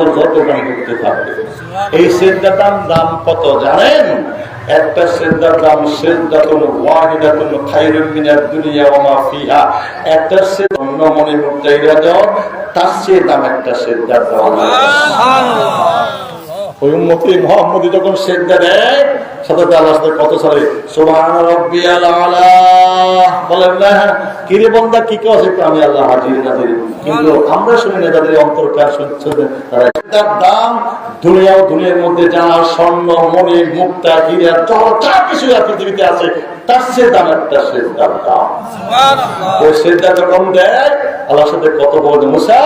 বছর যত করতে থাকবে। এই সেজদাটার দাম কত জানেন? একটা সেজদার দাম সেজদাতুন ওয়াহিদাতুন খায়রুম মিনাদ দুনিয়া ওয়া মা ফিহা। একটা সেজদা অন্য মনে মুক্তাইরা দাও তার চেয়ে দাম একটা সেদ্দার দাম। ওই উম্মতি মোহাম্মদি যখন সেজদা দেয় সাথে আল্লাহর কত সালে? সুবহান রাব্বিয়াল আলা বলেন না কিরে বান্দা কি কেউ আছে আমি আল্লাহ হাজির নাজির কিন্তু আমরা শুনি না যাদের অন্তর কার শুনছে তার দাম দুনিয়া ও দুনিয়ার মধ্যে যারা স্বর্ণ মণি মুক্তা হীরা যা কিছু আর পৃথিবীতে আছে তার সে দাম একটা সেজদার দাম। ওই সেজদা যখন দেয় আল্লাহর সাথে কত মুসা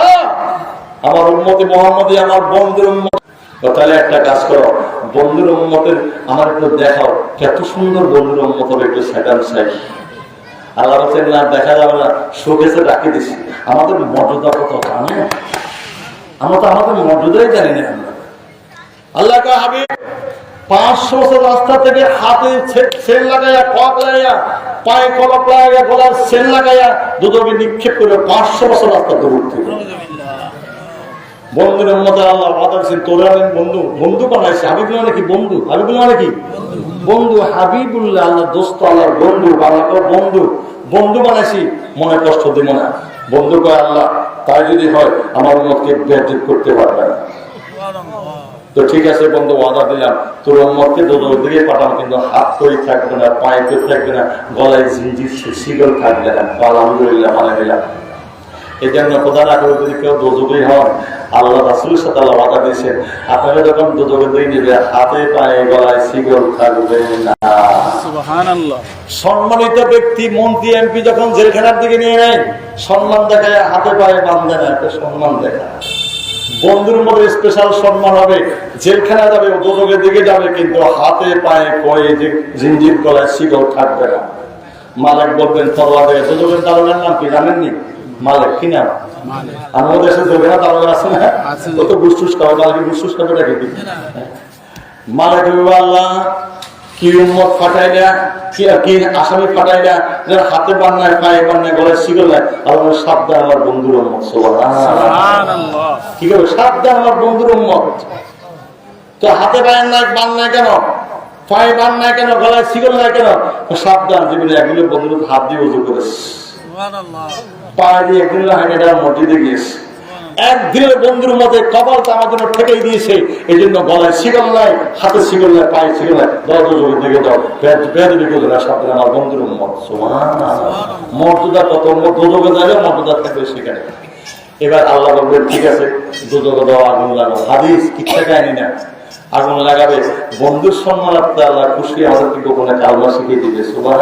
আমার উম্মতি মোহাম্মদী আমার বন্ধুর উম্মত। তো তাহলে একটা কাজ করো, বন্ধুর উম্মতের আমার একটু দেখাও কত সুন্দর বন্ধুর উম্মত হবে একটু সেকেন্ড সাইড আল্লাহ বলছেন, না, দেখা যাবে না, শোকেসে রাখি দিছি। আমাদের মর্যাদা কত, জানো? আমরা তো আমাদের মর্যাদাই জানি না আমরা। আল্লাহ কা হাবিব, পাঁচশো বছর রাস্তা থেকে হাতে সেল লাগাইয়া কক লাগাইয়া, পায়ে কলক লাগাইয়া গলার সেল লাগাইয়া দুদকে নিক্ষেপ করে পাঁচশো বছর রাস্তা দূর থেকে। আল্লাহ বন্ধু বন্ধু হাবিবুল্লাহ নাকি বন্ধু? হাবিবুল্লাহ নাকি? বন্ধু, হাবিবুল্লাহ আল্লাহ দোস্ত, আল্লাহর বন্ধু বন্ধু। বন্ধু বানাইছি, মনে কষ্ট না। বন্ধু কয়, আল্লাহ, তাই যদি হয়, আমার করতে পারবে তো ঠিক আছে বন্ধু, ওয়াদা দিলাম। তোর মতকে দোদর দিকে পাঠাম কিন্তু হাত তৈরি থাকবে না, পায়ে তো থাকবে না, গলায় ঝিঞ্জির শিগল থাকবে না। আলহামদুলিল্লাহ নিলাম এই জন্য প্রধান আগ্রহ যদি কেউ দোজকে হন আল্লাহ রাসুলের সাথে আল্লাহ বাধা দিয়েছেন। আপনারা যখন দোজকে দিয়ে নেবে হাতে পায়ে গলায় শিগল থাকবে না। সম্মানিত ব্যক্তি মন্ত্রী এমপি যখন জেলখানার দিকে নিয়ে নেয় সম্মান দেখায় হাতে পায়ে বান্ধে না একটা সম্মান দেখায়। বন্ধুর মধ্যে স্পেশাল সম্মান হবে। জেলখানা যাবে দোজকের দিকে যাবে কিন্তু হাতে পায়ে কয়ে যে জিঞ্জির গলায় শিগল থাকবে না। মালিক বলবেন তরলা দেবে দোজকের দারোগার নাম কি জানেননি? মালিক কি নাম আমাদের দেশে যোগেরা দারোগা আছে না? ও তো খাবে খাবে রেখে দিবে হবে আল্লাহ কি উম্মত ফাটাই না কি কি আসামি ফাটাই না যারা হাতে বান্নায় পায়ে বান্নায় গলায় শিগল নেয় আল্লাহ সাবধান আমার বন্ধুর উম্মত কি করবে সাবধান আমার বন্ধুর উম্মত। তো হাতে পায়ের নাই বান নাই কেন? পায়ে বান নাই কেন? গলায় শিগল নাই কেন? সাবধান জীবনে একগুলো বন্ধুর হাত দিয়ে উজু করেছে দিয়ে মসজিদে গিয়েছে। একদিনের বন্ধুর মধ্যে আমার জন্য ঠেকেই দিয়েছে। এই জন্য গলায় নাই, হাতে নাই, পায়ে দাও আমার বন্ধুর মত। মর্যাদা কত? মর্যাদা থাকবে সেখানে। এবার আল্লাহ বলবেন ঠিক আছে দাও, আগুন লাগাও। হাদিস কিচ্ছা কাহিনী না। আগুন লাগাবে। বন্ধুর সম্মানার্থে আল্লাহ খুশি আমাদেরকে গোপনে কালমা শিখিয়ে দিবে। সুবাহ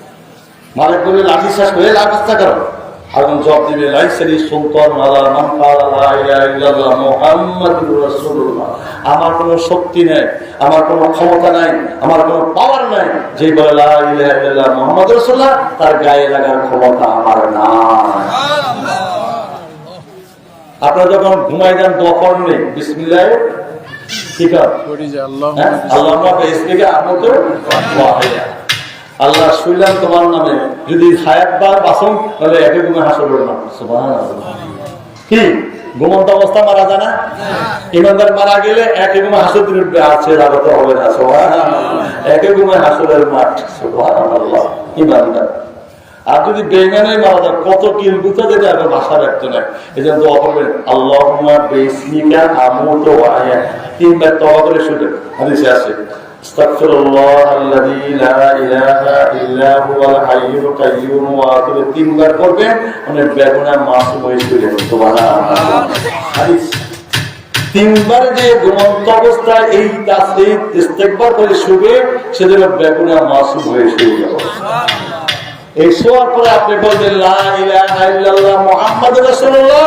মালিক বলবে লাঠি শেষ করে লাগস না কেন? আগুন জব দিবে সুলতান মুহাম্মাদুর রাসূলুল্লাহ। আমার কোনো শক্তি নেই আমার কোনো ক্ষমতা নাই আমার কোনো পাওয়ার নাই। যে বলে লা ইলাহা ইল্লাল্লাহ রাসূলুল্লাহ তার গায়ে লাগার ক্ষমতা আমার নাই। আপনারা যখন ঘুমাই যান দোয়া করেন নেই বিসমিল্লাহ ঠিক আছে? হ্যাঁ? আল্লাহ স্পিকে আমতো ওয়াহিদা। আল্লাহ শুইলাম তোমার নামে। যদি হায়াত বাসন, তাহলে একে ঘুমে হাসর না কি? ঘুমন্ত অবস্থা মারা যায় না? ইমানদার মারা গেলে একে ঘুমে হাসর দিন উঠবে আছে লাগাতে হবে না। একে ঘুমে হাসরের মাঠ। ইমানদার। আর যদি বেঙ্গানে মারা যায়, কত কিল গুতে যেতে হবে ভাষা রাখতে না এই জন্য দোয়া করবেন আল্লাহ বেসনিকা আমুত তিনবার তবা করে শুনে, হাদিসে আছে استغفر الله الذي لا اله الا هو الحي القيوم واتوب তিনবার করবেন মানে বেগুনা মাসুম হয়েছিলেন সুবহানাল্লাহ হাদিস তিনবার যে ঘুমন্ত অবস্থায় এই তাসবিহ ইস্তেগফার করে শুবে সেজন্য বেগুনা মাসুম হয়ে শুয়ে যাবে এই শোয়ার পরে আপনি বলবেন লা ইলাহা ইল্লাল্লাহ মুহাম্মাদুর রাসূলুল্লাহ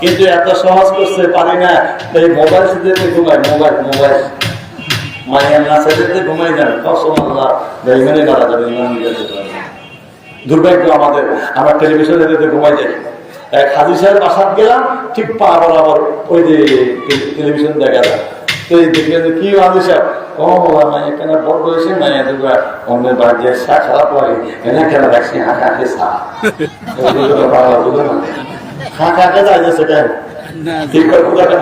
কিন্তু এত সহজ করতে পারি না, এই মোবাইল সাথে ঘুমাই মোবাইল মোবাইল। মাইয়া না সাথে ঘুমাই যান কসম মারা যাবে যেতে দুর্ভাগ্য আমাদের, আমরা টেলিভিশনে দেখতে ঘুমাই যাই। এক হাজির সাহেব বাসাত গেলাম, ঠিক পা বরাবর ওই যে টেলিভিশন দেখা যায়। এই দেখলেন যে কি সাহেব ও কেন বড় হয়েছে অন্যের সা এনে দেখছি হাঁকা সা বাংলা বুঝে না? হাঁকা যায় যে সেটা ঠিক করে বুঝাতে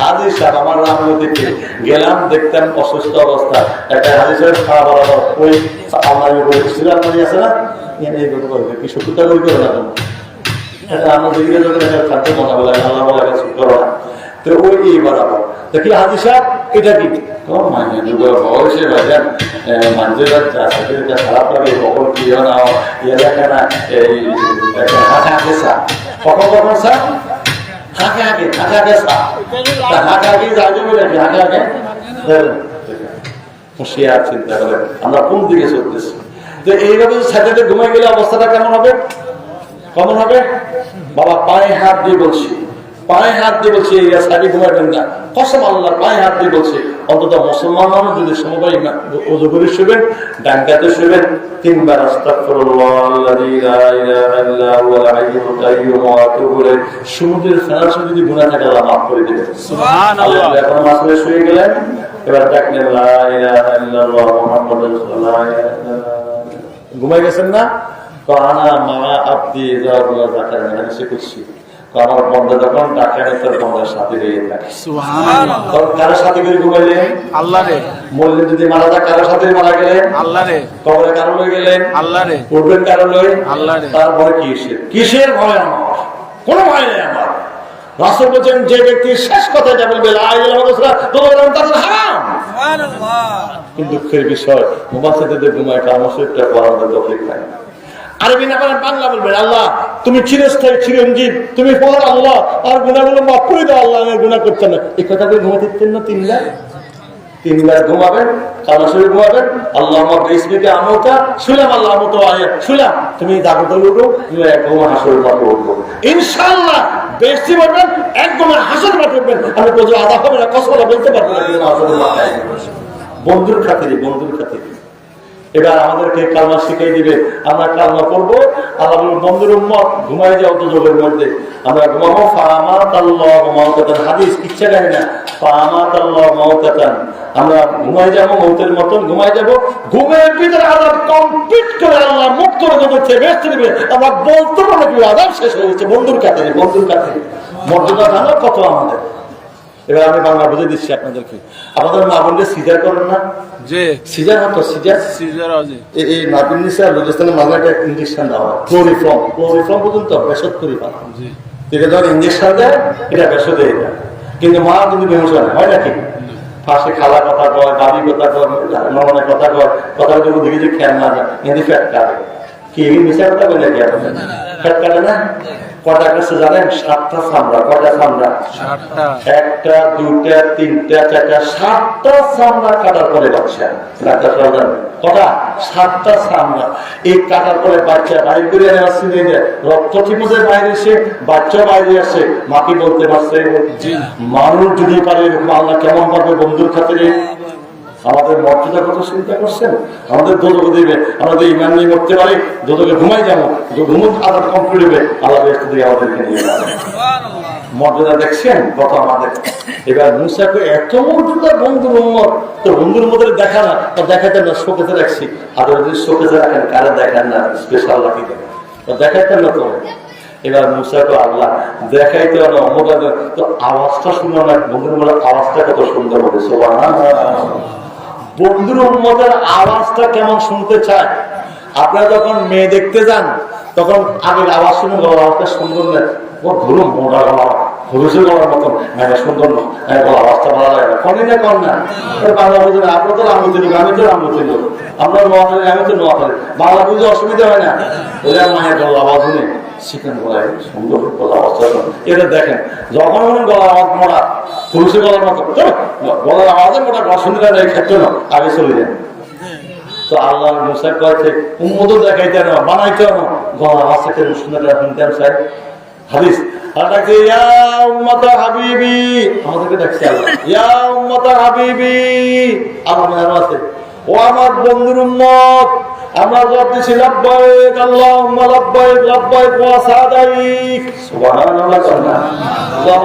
হাজির সাহেব আমার রামলো গেলাম দেখতাম অসুস্থ অবস্থা। একটা হাজির সাহেব খাওয়া বরাবর ওই আমার উপরে সিলামারি আছে না এনে এইগুলো করবে কি শুকুরটা করি করে না তুমি? এটা আমরা দেখলে যখন এটা খাদ্য মনে বলে আল্লাহ বলে এটা শুক্র না। তো ওই এটা কি? ও মানে যুগ বয়সে বাজান মানুষের যা খারাপ কখন হয় ইয়ে দেখে না, এই সা কখন কখন হাঁকে হাঁকে হাঁকে চিন্তা আমরা কোন দিকে চলতেছি? তো এইভাবে সাথে ঘুমাই গেলে অবস্থাটা কেমন হবে? কেমন হবে? বাবা, পায়ে হাত দিয়ে বলছি। পায়ে হাত দিয়ে বলছি এই সারি ঘুমাবেন না। কসম আল্লাহ পায়ে হাত দিয়ে বলছি অন্তত মুসলমান মানুষ যদি সমবায় ওজু করে শুবেন ডাঙ্গাতে শুবেন তিনবার সমুদ্রের যদি গুনাহ থাকে আল্লাহ মাফ করে দিবেন। এখন শুয়ে গেলেন এবার ডাকলেন। ঘুমাই গেছেন না? কানা মা আব্দি জাগুলা জাকার মানে সে করছি। বন্ধ যখন ডাকানে তোর বন্ধের সাথে রয়ে থাকে। তখন কারোর সাথে করে ঘুমাইলেন আল্লাহ রে। যদি মারা যায় কারোর সাথে মারা গেলেন আল্লাহ রে। কবরে কারও লয়ে গেলেন আল্লাহ রে। উঠবেন কারও লয়ে? আল্লাহ রে। তারপরে কিসের? কিসের ভয় আমার? কোনো ভয় নেই আমার। রাসূল বলছেন যে ব্যক্তি শেষ কথা এটা বলবে লা ইলাহা ইল্লাল্লাহ তোমার তাদের হারাম। কিন্তু দুঃখের বিষয় মুবাসিদের ঘুমায় আরবি না পারেন, বাংলা বলবেন। আল্লাহ, তুমি চিরস্থায়ী, চিরঞ্জীব। তুমি পর আল্লাহ, আর গুণাগুলো মাফ করে দাও, আল্লাহ আমি গুণা করছেন না। এই কথা বলে ঘুমাতে দিতেন না তিনবার? তিনবার ঘুমাবেন কামা শরীর ঘুমাবেন, আল্লাহ আমার বেসমিকে আমতা শুলাম আল্লাহ আমতো শুলাম তুমি জাগত উঠো, তুমি এক ঘুমা হাসর মাঠে উঠবো ইনশাআল্লাহ, বেশি বলবেন, এক ঘুমা হাসর মাঠে উঠবেন। আমি বলছি আদা হবে না কসলা বলতে পারব না। বন্ধুর খাতিরে বন্ধুর খাতিরে। এবার আমাদেরকে কালমা শিখিয়ে দিবে। আমরা কালমা করব আল্লাহ বন্ধুর উম্মত, ঘুমাই যাও তো যোগের মধ্যে। আমরা ঘুমাবো মাউতাতান। হাদিস ইচ্ছা জানি না। মাউতাতান। আমরা ঘুমাই যাব, মৌতের মতন ঘুমাই যাব। ঘুমের ভিতরে আল্লাহ কমপ্লিট করে আল্লাহ করে বলতে পারব আদাব শেষ হয়ে গেছে বন্ধুর কাছে বন্ধুর কাছে মর্যাদা জানো কত আমাদের? এবার আমি বাংলা বুঝে দিচ্ছি আপনাদেরকে। আপনাদের মা বললে সিজার করেন না? যে সিজার হতো সিজার সিজার আছে। এই নাবিন নিসা রাজস্থানের মাঝে একটা ইঞ্জেকশন দেওয়া হয়। ক্লোরিফর্ম ক্লোরিফর্ম পর্যন্ত বেসত করি পান জি। এটা যখন ইঞ্জেকশন দেয় এটা বেসত হয়ে যায় কিন্তু মা কিন্তু বেহস হয় হয় নাকি? পাশে খালা কথা কয় দাদি কথা কয় নমনের কথা কয় কথা যদি যে খেয়াল না যায় কিন্তু ফ্যাট কাটে। কি মিশা কথা বলে কি ফ্যাট কাটে না। কটা কাছে জানেন? সাতটা চামড়া কটা চামড়া একটা দুটা তিনটা চারটা সাতটা চামড়া কাটার পরে বাচ্চা। কটা? সাতটা চামড়া এই কাটার পরে বাচ্চা বাইরে করে সিনে রক্ত ঠিক মতো বাইরে এসে বাচ্চা বাইরে আসে মাকে বলতে পারছে মানুষ যদি পারে এরকম আল্লাহ কেমন পারবে বন্ধুর খাতিরে? আমাদের মর্যাদা কথা চিন্তা করছেন? আমাদের দোদকে দিবে আমাদের ইমান নিয়ে করতে পারি দোদকে ঘুমাই যাব ঘুমুক আদার কমপ্লিট হবে আল্লাহ ব্যস্ত দিয়ে আমাদেরকে নিয়ে যাবে। মর্যাদা দেখছেন? কত আমাদের এবার মুসাকে এত মর্যাদা বন্ধুর উম্মত তো বন্ধুর মধ্যে দেখা না, তো দেখাতেন না শোকেতে রাখছি। আর যদি শোকেতে রাখেন, কারা দেখেন না? স্পেশাল রাখি দেন তো দেখাইতেন না তো। এবার মুসাকে আল্লাহ, দেখাইতে না অমুক তো আওয়াজটা শুনো না, বন্ধুর মধ্যে আওয়াজটা কত সুন্দর হবে বন্ধুর উন্মতের আওয়াজটা কেমন শুনতে চায়? আপনারা যখন মেয়ে দেখতে যান, তখন আগের আওয়াজ শুনে আওয়াজটা সুন্দর না। ধরুন মোটা গলা হরুষের গলার মতন। হ্যাঁ সুন্দর না। গলা, আওয়াজটা ভালো লাগে না। কনে না কন না। বাংলা বুঝে না আপনার তো আমি তো রাম চিনুক আপনার নোয়াখালী, আমি তো নোয়াখালী। বাংলা বুঝে অসুবিধা হয় না। ওরা মায়ের গলা, আওয়াজ শুনে। চিকেন গলায়, সুন্দর গলা অবস্থা এটা দেখেন, যখন মনে গলা আওয়াজ মোড়া পুরুষের গলার মতো গলার আওয়াজে মোটা গলা শুনতে না এই ক্ষেত্রে না, আগে চলে যান। তো আল্লাহ মুসা কয়েছে উম্মত দেখাইতে না বানাইতে না গলা আওয়াজ থেকে শুনতে শুনতেন স্যার হাদিস হাবিবি। আমাদেরকে ডাকছে আল্লাহ, ইয়া উম্মত হাবিবি। আল্লাহ আছে। ও আমার বন্ধুর উম্মত, আমরা যত দিছি লাব্বাইক, আল্লাহুম্মা লাব্বাইক লাব্বাইক ওয়া সাদাইক।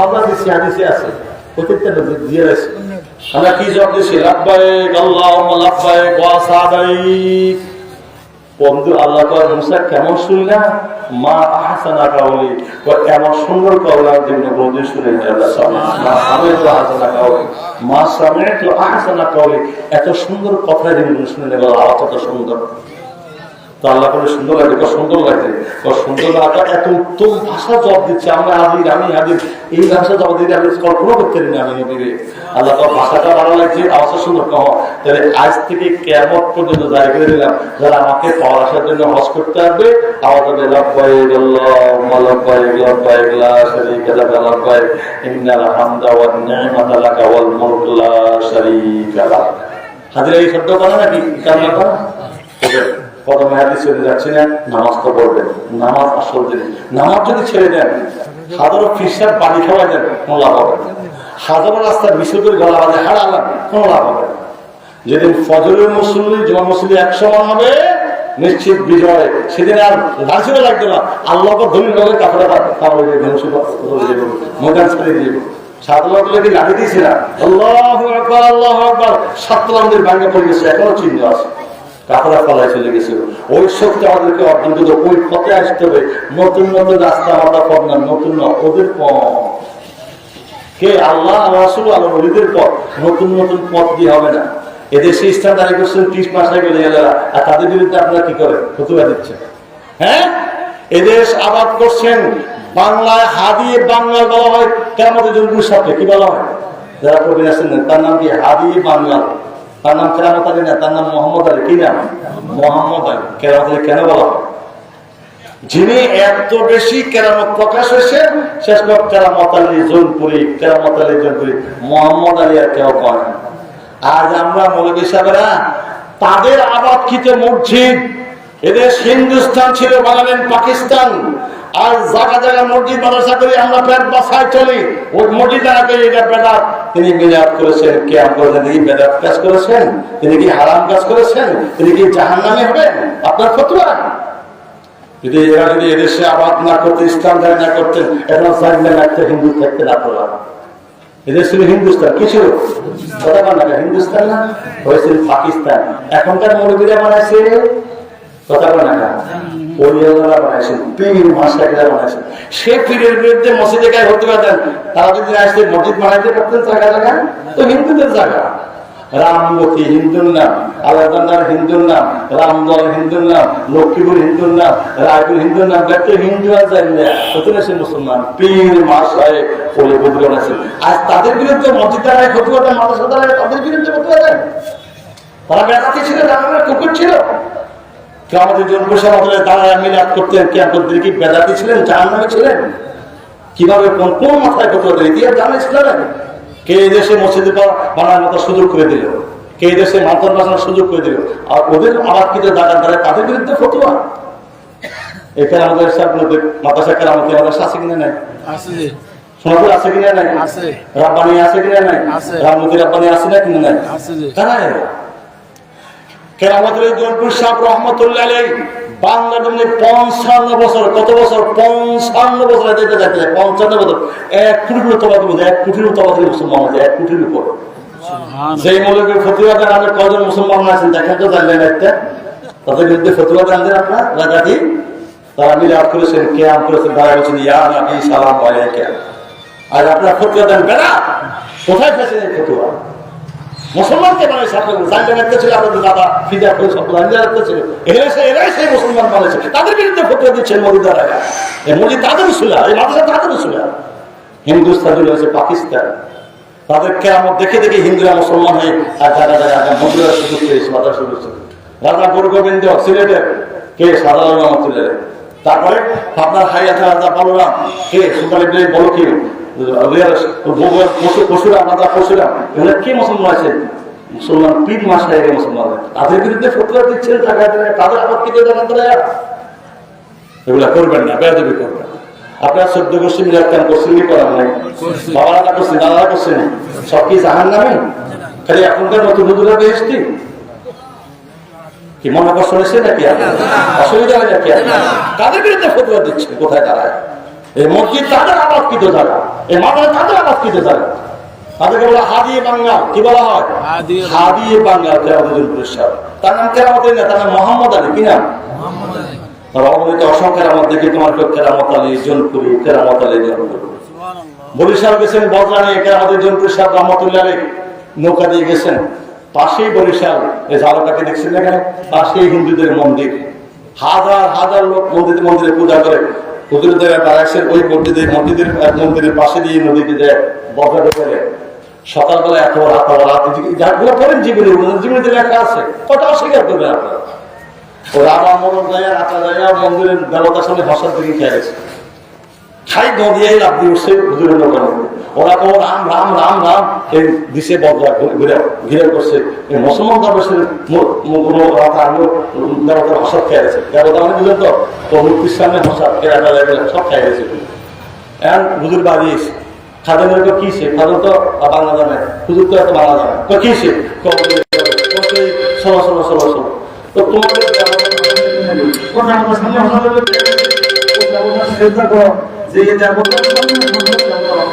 আমরা দিছি আছে। প্রত্যেকটা দিয়ে আমরা কি জবাব দিছি? লাব্বাইক বন্ধু আল্লাহ মুসা কেমন শুনলা? মা আহসানা কাউলি এমন সুন্দর কাউলার জন্য বন্ধু শুনে মা সামনে তো আহসানা কাউলি এত সুন্দর কথা যেন শুনে নেবে আল্লাহ কত সুন্দর। তো আল্লাহ সুন্দর লাগে সুন্দর লাগছে সুন্দর লাগা এত উত্তম ভাষা জবাব দিচ্ছে আমরা হাজির আমি হাজির এই ভাষা জবাব দিতে আমি কল্পনা করতে পারি না আমি আল্লাহ ভাষাটা ভালো লাগছে, আওয়াজটা সুন্দর তাহলে আজ থেকে কেমন পর্যন্ত করে দিলাম, যারা আমাকে পাওয়ার আসার জন্য হজ করতে আসবে আওয়াজ হবে লব্বাইক, আল্লাহুম্মা লব্বাইক লব্বাইক, লা শারীকা লাকা, লব্বাইক, ইন্নাল হামদা ওয়াল হাজির এই শব্দ করা নাকি? কান্না করা? না, নামাজ তো পড়বেন। নামাজ আসল জিনিস। নামাজ যদি ছেড়ে দেন ফিসার পানি কোনো লাভ হবে গলা বাজে কোনো লাভ হবে যেদিন ফজরের মুসল্লি জমা মুসল্লি এক সমান হবে, নিশ্চিত বিজয়। সেদিন আর লাঞ্ছিতে লাগবে না। আল্লাহকে ধনী লোকের কাপড়ে ধ্বংস ময়দান ছেড়ে দিয়ে যদি লাঠি দিয়েছিলাম আল্লাহ আকবার আল্লাহ আকবার। ভাঙ্গে পড়ে গেছে, এখনও চিহ্ন আছে। কাপড়া ফলায় চলে গেছিল ওই শক্তি আমাদেরকে অর্জন করতে ওই পথে আসতে হবে। নতুন নতুন রাস্তা আমরা পথ না, নতুন না, ওদের পথ। কে? আল্লাহ, রাসুল আল্লাহ নবীদের পথ। নতুন নতুন পথ দিয়ে হবে না। এদেশে ইসলাম দাঁড়িয়ে করছেন ত্রিশ মাস আগে গেলে আর তাদের বিরুদ্ধে আপনারা কি করেন? ফতুয়া দিচ্ছেন। হ্যাঁ? এদেশ আবাদ করছেন। বাংলায় হাদি বাংলা বলা হয় কেমন জনগুর সাথে। কি বলা হয়? যারা কবির আছেন তার নাম কি? হাদি, বাংলা। তার নাম তার নাম মোহাম্মদ আলী, কি নাম? মোহাম্মদ আলী। কেন বলা যিনি এত বেশি কেরামত প্রকাশ হয়েছে, শেষ পর কেরামত আলী কেরামত আলী মোহাম্মদ আলী আর কেউ কয়। আজ আমরা সাহেবেরা, তাদের আবাদকৃত মসজিদ, এদের হিন্দুস্তান ছিল বানালেন পাকিস্তান আর জায়গা জায়গা মসজিদ মাদ্রাসা করে, আমরা পেট বাসায় চলি। মসজিদ এটা বেদাত তিনি বেদাত করেছেন তিনি বেদাত কাজ করেছেন, তিনি কি হারাম কাজ করেছেন, তিনি কি জাহান্নামে হবেন? আপনার ফতুয়া যদি এরা যদি এদেশে আবাদ না করতে, ইসলাম না করতেন এখন হিন্দু থাকতে করলাম এদেশ ছিল হিন্দুস্তান, কি ছিল কথা বল হিন্দুস্তান না? হয়েছিল পাকিস্তান। এখনকার মৌলবীরা বানাইছে বানাইছেন সে বিরুদ্ধে গায়ে তারা যদি বানাইতে জায়গা তো হিন্দুদের জায়গা। হিন্দুর নাম হিন্দুর নাম, রামদল হিন্দুর নাম, লক্ষ্মীপুর হিন্দুর নাম, রায়পুর হিন্দুর নাম হিন্দু আর জানলে হতেন সে মুসলমান, পীর মাসায় আছে আজ তাদের বিরুদ্ধে মসজিদ দ্বারায় ফতুয়া দেন, মাদ্রাসা তাদের বিরুদ্ধে দেন। তারা বেড়াতে ছিল কুকুর ছিল। কেউ আমাদের জন্মসা আমাদের তারা মিলাদ করতেন। কে আপনাদের কি বেদাতি ছিলেন জাহান ছিলেন? কীভাবে কোন কোন মাথায় ফতুয়া ইতিহাস জানেন ইসলামে কে এই দেশে মসজিদে বানার মতো সুযোগ করে দিল? কে এই দেশে মাতন বাসানোর সুযোগ করে দিল? আর ওদের আবাদ দাঁড়ান দাঁড়ায় তাদের বিরুদ্ধে ফতুয়া? এখানে আমাদের সাহেবদের মাদ্রাসা কেরামতি মাদ্রাসা আছে কিনা নাই? সোনাপুর আছে কিনা নাই? আছে। রাব্বানি আছে কিনা নাই? আছে। রামমতি রাব্বানি আছে না কিনা নাই? এরা? কেরামতের জনপুর সাহ রহমতুল্লাহ আলাই বাংলা জমিনে পঞ্চান্ন বছর কত বছর? পঞ্চান্ন বছর যেতে যেতে পঞ্চান্ন বছর। এক কোটির উত্তবাদ এক কোটির উত্তবাদ মুসলমান আছে এক কোটির উপর। সেই ফতুয়া দেন কজন মুসলমান আছেন দেখেন তো জানলেন একটা। তাদের বিরুদ্ধে ফতুয়া জানলেন আপনার রাজাটি। তারা মিলাদ করেছেন কেয়াম করেছেন তারা বলছেন ইয়া নবী সালাম আলাইকা আর আপনার ফতুয়া দেন বেড়া কোথায় ফতুয়া? মুসলমানকে বানাইছে আপনাদের দাদা ফিদা করে এরাই সে এরাই সেই মুসলমান বানাইছে তাদের বিরুদ্ধে ফতুয়া দিচ্ছেন মরিদারা মসজিদ তাদের এই মাদ্রাসা হিন্দুস্তান হচ্ছে পাকিস্তান। তাদের কেরামত দেখে দেখে হিন্দুরা মুসলমান হয়ে আর জায়গা জায়গা মন্দিরের সুযোগ পেয়েছে মাথা সুযোগ রাজা গুরু গোবিন্দ সিলেটের কে সাধারণ তারপরে আপনার হাইয়া থাকা বলরাম কে? ইব্রাহিম বলো কি পশুরা করবেন না চোদ্দ গোষ্ঠী কেন করছেন বাবারা করছেন দাদারা করছেন সব কি জাহান নামে খালি এখনকার নতুন নতুন বেহেস্তি কি মনে নাকি? অসুবিধা হয় নাকি? কাদের বিরুদ্ধে ফতুয়া কোথায় দাঁড়ায়? এই মসজিদ তাদের আবাদকৃত এই তাদের আবাদকৃত তাদেরকে বলা হাদিয়ে বাঙ্গাল কি বলা হয়? হাদিয়ে বাঙ্গাল। পুরস্কার তার নাম কেরামতের না তার নাম মোহাম্মদ আলী। কি নাম? অসংখ্যের আমার দেখে তোমার কেউ কেরামত আলী জনপুরি কেরামত আলী বরিশাল গেছেন বদরানি কেরামতের জনপুরি সাহেব রহমতুল্লাহ নৌকা দিয়ে গেছেন। পাশেই বরিশাল এই ঝালকাকে দেখছেন না এখানে পাশেই হিন্দুদের মন্দির। হাজার হাজার লোক মন্দির মন্দিরে পূজা করে। হুজুরের জায়গায় ওই মসজিদের মসজিদের মন্দিরের পাশে দিয়ে নদীতে যায় বদরা করে সকালবেলা এত রাত রাত যাগুলো করেন জীবনে জীবনে লেখা আছে। কটা অস্বীকার করবে আপনারা? ও রাবা মরণ যায় রাতা যায় মন্দিরের দেবতার সামনে ভাষার দিকে খেয়ে গেছে। খাই নদিয়াই লাভ দিয়ে উঠছে হুজুরের মধ্যে। ওরা কেউ রাম রাম রাম রাম, এই দিশে বদলা ঘুরে, ঘিরে করছে। মুসলমান দরবেশের কোনো দেবতার ভাষা খেয়ে গেছে। দেবতা মানে বুঝলেন তো? তো মুক্তির সামনে খেয়ে গেলে সব খেয়ে গেছে। এখন হুজুর বাড়ি এসে খাদেনের তো কি সে? খাদেন তো বাংলা জানে, হুজুর তো এত বাংলা জানে। তো কি সে? ষোলো ষোলো ষোলো ষোলো তো তোমাদের যে এই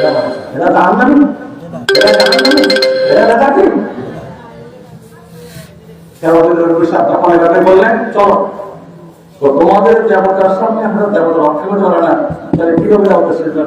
এরা যেমন এরা জাহান নামে এরা ডাকাতি তখন সামনে আমরা দেবতা রক্ষা করতে না তাহলে কীভাবে দেবতা সেটা